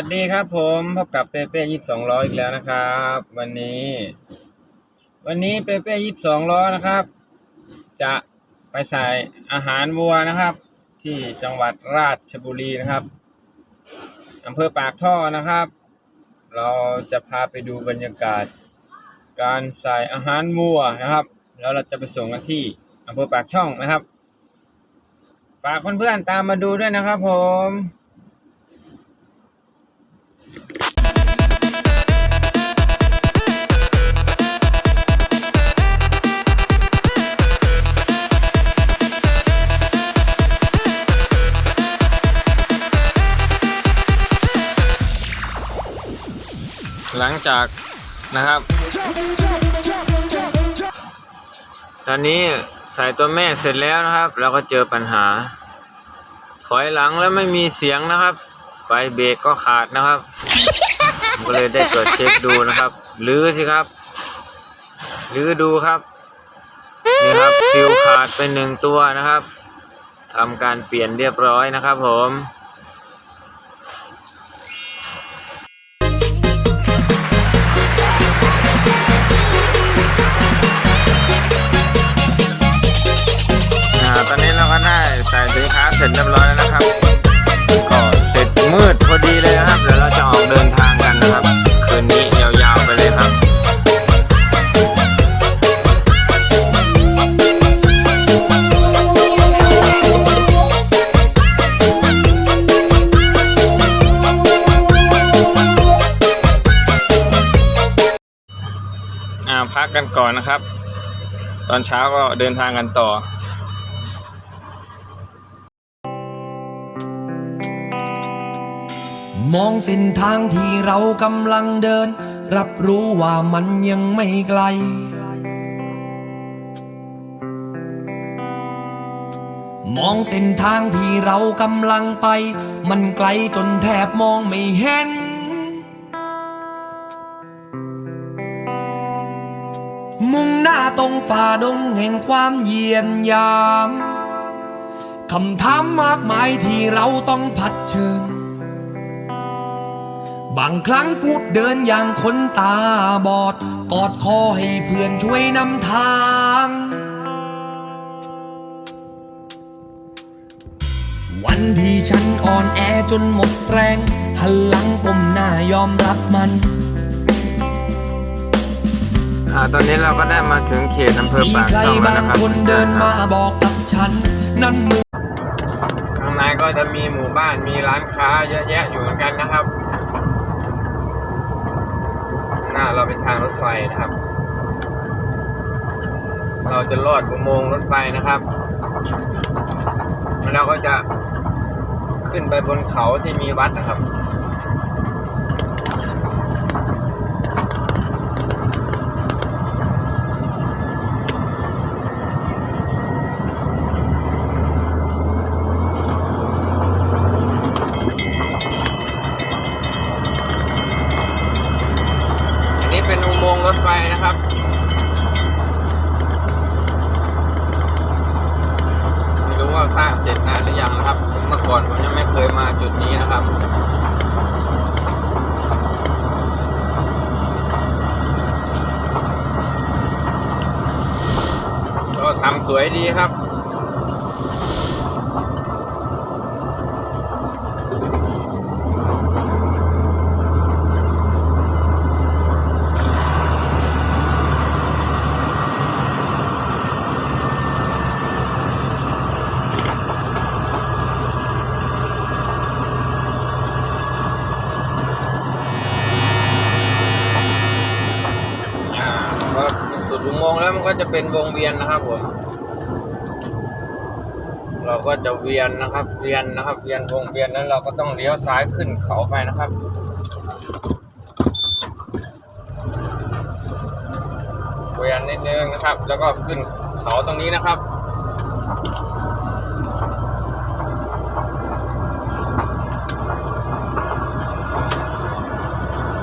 วัสดีครับผมพบกับเปเป้ยี่สิบสองล้ออีกแล้วนะครับ วันนี้ วันนี้เปเป้ยี่สิบสองล้อนะครับ จะไปใส่อาหารวัวนะครับ ที่จังหวัดราชบุรีนะครับอำเภอปากท่อนะครับ เราจะพาไปดูบรรยากาศ การใส่อาหารวัวนะครับ แล้วเราจะไปส่งกันที่อำเภอปากช่องนะครับฝากเพื่อนๆตามมาดูด้วยนะครับ ผม หลังจากนะครับ ตอนนี้ใส่ตัวแม่เสร็จแล้วนะครับแล้วก็เจอปัญหา ถอยหลังแล้วไม่มีเสียงนะครับ ไฟเบรกก็ขาดนะครับก็เลยได้เปิดเช็คดูนะครับลื้อสิครับลื้อดูครับนี่ครับฟิวขาดไปหนึ่งตัวนะครับทำการเปลี่ยนเรียบร้อยนะครับผม ใส่สินค้าเสร็จเรียบร้อยแล้วนะครับ ก็เสร็จมืดพอดีเลยนะครับ เดี๋ยวเราจะออกเดินทางกันนะครับ คืนนี้ยาวๆไปเลยครับอ่าพักกันก่อนนะครับ ตอนเช้าก็เดินทางกันต่อ มองเส้นทางที่เรากำลังเดิน รับรู้ว่ามันยังไม่ไกล มองเส้นทางที่เรากำลังไป มันไกลจนแทบมองไม่เห็น มุ่งหน้าตรงฝ่าดงแห่งความเยียนยามคำถามมากมายที่เราต้องผัดเชิญ บางครั้งพูดเดินอย่างคนตาบอด กอดคอให้เพื่อนช่วยนำทาง วันที่ฉันอ่อนแอจนหมดแรง หันหลังก้มหน้ายอมรับมันอ่าตอนนี้เราก็ได้มาถึงเขตอำเภอมีปากใครช่องแล้วบางนะครับคนเดินมาบอกกับฉัน นั่นมึง ข้างในก็จะมีหมู่บ้านมีร้านค้าเยอะแยะอยู่เหมือนกันนะครับห น้าเราเป็นทางรถไฟนะครับ เราจะลอดอุโมงค์รถไฟนะครับแล้วเราก็จะขึ้นไปบนเขาที่มีวัดนะครับ อันนี้เป็นอุโมงค์รถไฟนะครับ ไม่รู้ว่าสร้างเสร็จนานหรือยังนะครับ เมื่อก่อนผมยังไม่เคยมาจุดนี้นะครับ ก็ ทำสวยดีครับอ่าพอสุดอุโมงแล้วมันก็จะเป็นวงเวียนนะครับผม เราก็จะเวียนนะครับ เวียนนะครับ เวียนวงเวียนแล้วเราก็ต้องเลี้ยวซ้ายขึ้นเขาไปนะครับเวียนนิดนึงนะครับ แล้วก็ขึ้นเขาตรงนี้นะครับ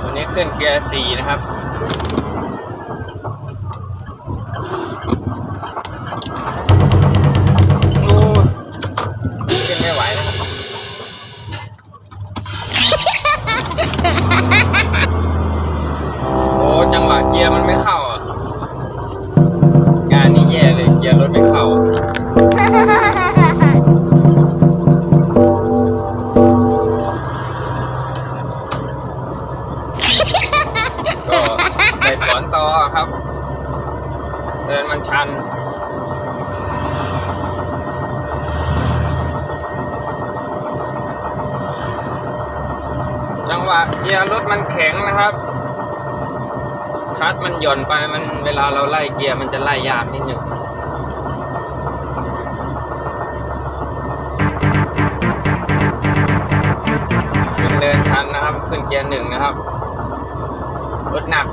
ตัวนี้ขึ้นเกียร์สี่นะครับ ข็งนะครับคัสมันหย่อนไปมันเวลาเราไล่เกียร์มันจะไล่ยากนิดหนึ่งขึ้นเดินชันนะครับ ขึ้นเกียร์หนึ่งนะครับรถหนัก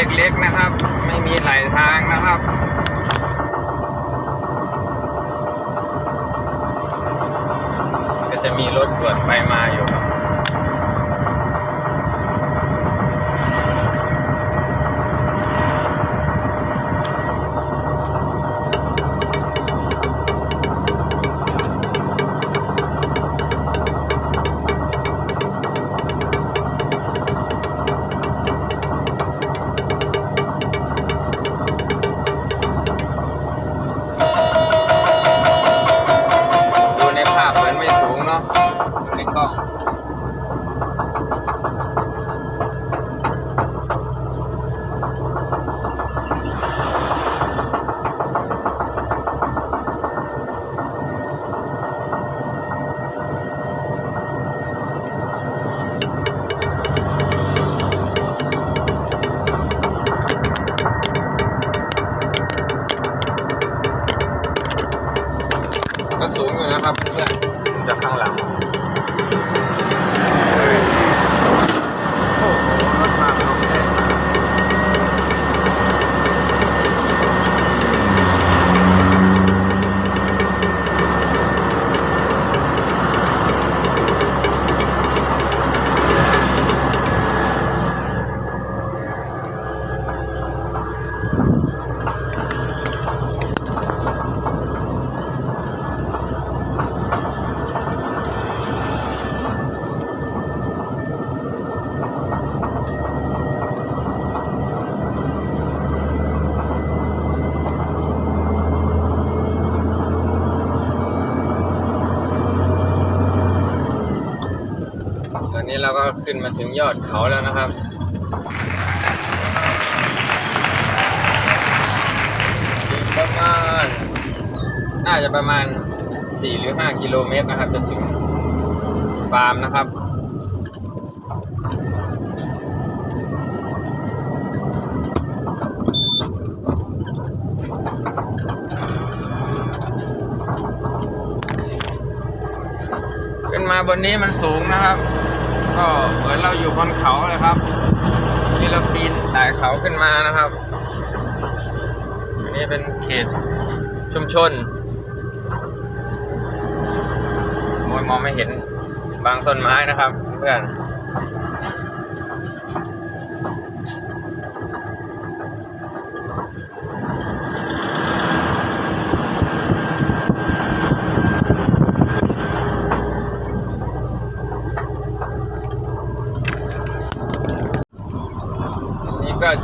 เล็กๆนะครับ ไม่มีหลายทางนะครับก็จะมีรถสวนไปมาอยู่ครับ ในกล้องก็สูงอยู่นะครับเพื่อนจากข้างหลัง โอ้โหรถมาลงใหญ่มากตอนนี้เราก็ ขึ้นมาถึงยอดเขาแล้วนะครับ ประมาณ น่าจะประมาณ 4 หรือ 5 กิโลเมตรนะครับ จะถึงฟาร์มนะครับขึ้นมาบนนี้มันสูงนะครับ ก็เหมือนเราอยู่บนเขาเลยครับ ที่เราปีนไต่เขาขึ้นมานะครับอันนี้เป็นเขตชุมชนมองมองไม่เห็นบางต้นไม้นะครับ เพื่อน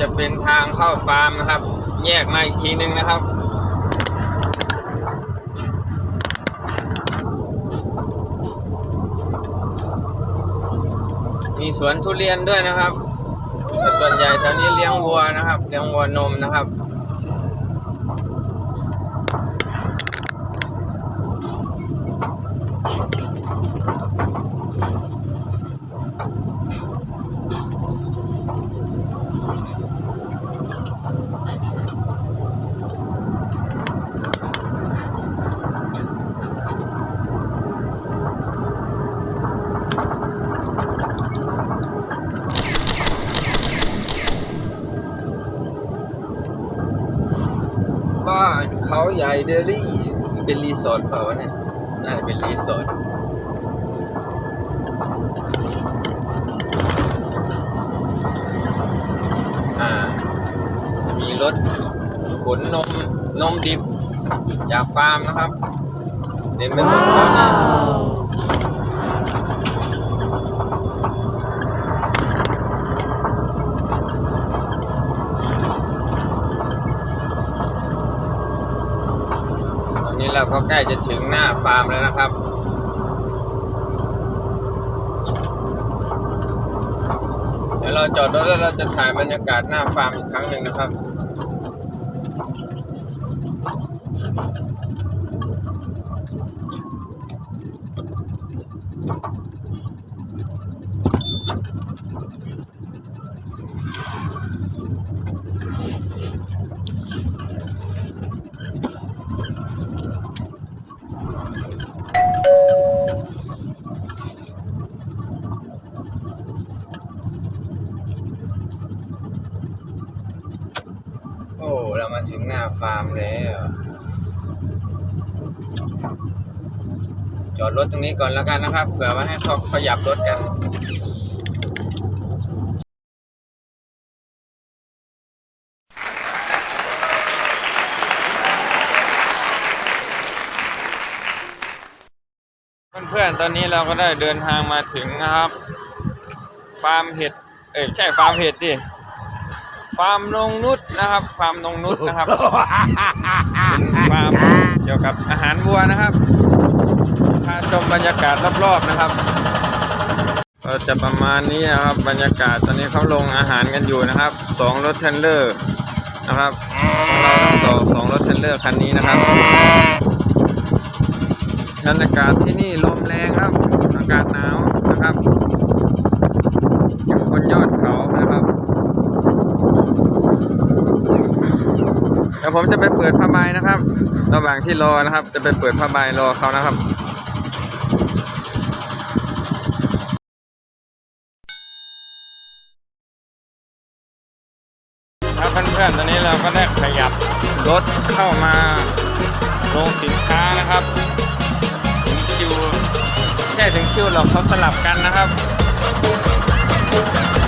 จะเป็นทางเข้าฟาร์มนะครับ แยกมาอีกทีนึงนะครับมีสวนทุเรียนด้วยนะครับ ส่วนใหญ่แถวนี้เลี้ยงวัวนะครับ เลี้ยงวัวนมนะครับน เขาใหญ่เดลี่ เป็นรีสอร์ทเปล่าวะเนี่ย น่าจะเป็นรีสอร์ทมีรถขนนมนมดิบจากฟาร์มนะครับ เต็มไปหมดแล้วนะอนนี้เรา ก็ใกล้จะถึงหน้าฟาร์มแล้วนะครับ เดี๋ยวเราจอดรถแล้วเราจะถ่ายบรรยากาศหน้าฟาร์มอีกครั้งหนึ่งนะครับ โอ้ เรามาถึงหน้าฟาร์มแล้ว จอดรถตรงนี้ก่อนแล้วกันนะครับเผื่อว่าให้เขาขยับรถกันเพื่อนๆ ตอนนี้เราก็ได้เดินทางมาถึงนะครับ ฟาร์มเห็ด เอ้ยใช่ฟาร์มเห็ดดิ ฟาร์มนงนุษนะครับ ฟาร์มนงนุษนะครับ เป็นฟาร์มเกี่ยวกับอาหารวัวนะครับพา ชมบรรยากาศรอบๆนะครับ ก็จะประมาณนี้นะครับ บรรยากาศตอนนี้เขาลงอาหารกันอยู่นะครับสองรถเทรลเลอร์นะครับของเราต้องต่อสองรถเทรลเลอร์คันนี้นะครับบรรยากาศที่นี่ลมแรงครับ อากาศหนาวนะครับอยู่บนยอดเขานะครับเดี๋ยวผมจะไปเปิดผ้าใบนะครับ ระหว่างที่รอนะครับ จะไปเปิดผ้าใบรอเขานะครับ ครับเพื่อนๆ ตอนนี้เราก็ได้ขยับรถเข้ามาลงสินค้านะครับถึงคิวไม่ใช่ถึงคิวหรอกเขาสลับกันนะครับ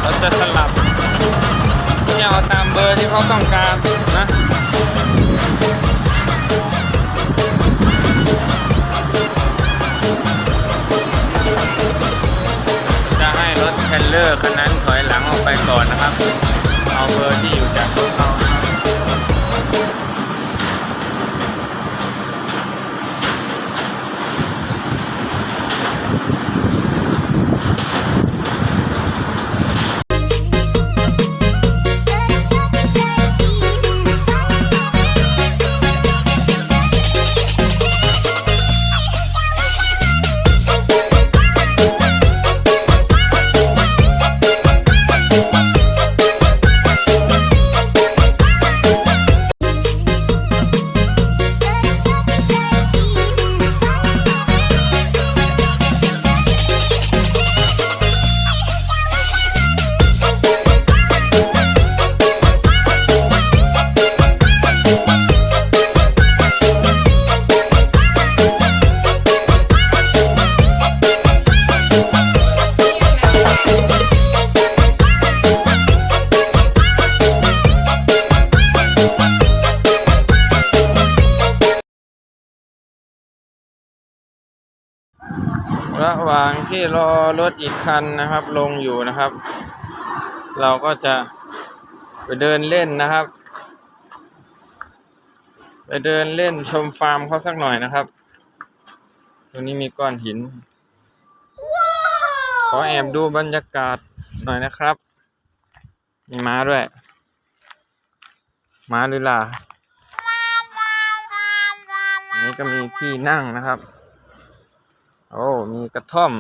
เราจะสลับที่เอาตามเบอร์ที่เขาต้องการนะจะให้รถเทรลเลอร์คันนั้นถอยหลังออกไปก่อนนะครับ เอาเบอร์ที่อยู่จากรถเขา ที่รอรถอีกคันนะครับ ลงอยู่นะครับ เราก็จะไปเดินเล่นนะครับ ไปเดินเล่นชมฟาร์มเขาสักหน่อยนะครับ ตรงนี้มีก้อนหิน ขอแอบดูบรรยากาศหน่อยนะครับ มีม้าด้วย ม้าหรือลาอันนี้ก็มีที่นั่งนะครับ โอ้ มีกระท่อม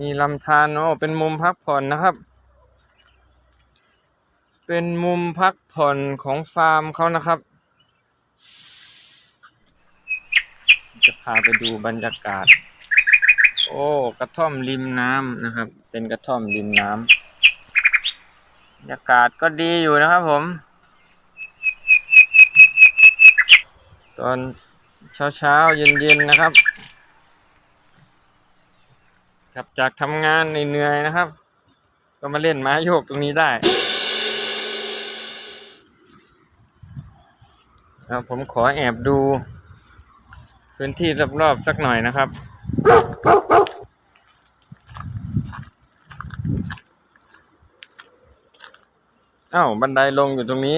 มีลำธารโอ้เป็นมุมพักผ่อนนะครับ เป็นมุมพักผ่อนของฟาร์มเขานะครับ จะพาไปดูบรรยากาศ โอ้กระท่อมริมน้ำนะครับ เป็นกระท่อมริมน้ำบรรยากาศก็ดีอยู่นะครับผม ตอนเช้าเช้าๆเย็นเย็นๆนะครับ กลับจากทำงานเหนื่อยๆนะครับ ก็มาเล่นม้าโยกตรงนี้ได้ครับผมขอแอบดู พื้นที่รอบๆสักหน่อยนะครับอ้าวบันไดลงอยู่ตรงนี้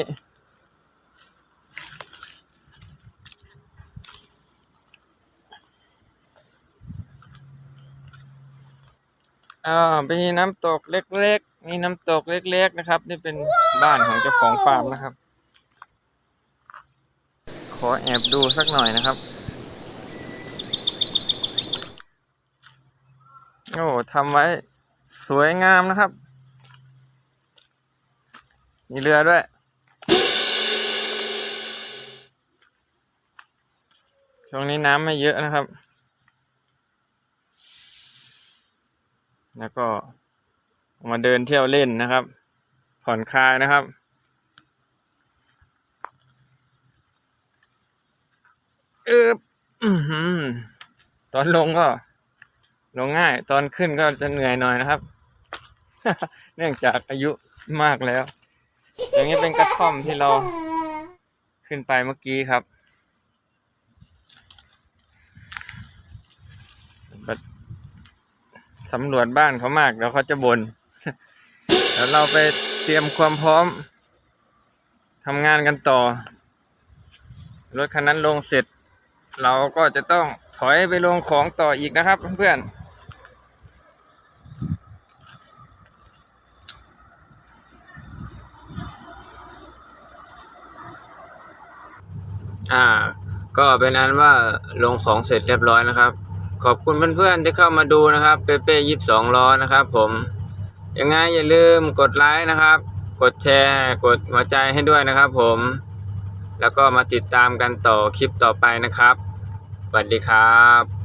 อ่ามีน้ำตกเล็กๆ มีน้ำตกเล็ก ๆ นะครับ นี่เป็นบ้านของเจ้าของฟาร์มนะครับ ขอแอบดูสักหน่อยนะครับ โอ้ทำไว้สวยงามนะครับ มีเรือด้วยช่วงนี้น้ำไม่เยอะนะครับ แล้วก็มาเดินเที่ยวเล่นนะครับ ผ่อนคลายนะครับ เออตอนลงก็ ลงง่าย ตอนขึ้นก็จะเหนื่อยหน่อยนะครับ เนื่องจากอายุมากแล้ว อย่างนี้เป็นกระท่อมที่เราขึ้นไปเมื่อกี้ครับ สำรวจบ้านเขามากแล้วเขาจะบน่นเดี๋ยวเราไปเตรียมความพร้อมทำงานกันต่อ รถคันนั้นลงเสร็จ เราก็จะต้องถอยไปลงของต่ออีกนะครับเพื่อนๆอ่า ก็เป็นอันว่าลงของเสร็จเรียบร้อยนะครับ ขอบคุณเพื่อนๆที่เข้ามาดูนะครับเปเป้ยี่สิบสองล้อนะครับ ผมยังไงอย่าลืมกดไลค์นะครับ กดแชร์ กดหัวใจให้ด้วยนะครับ ผม แล้วก็มาติดตามกันต่อคลิปต่อไปนะครับสวัสดีครับ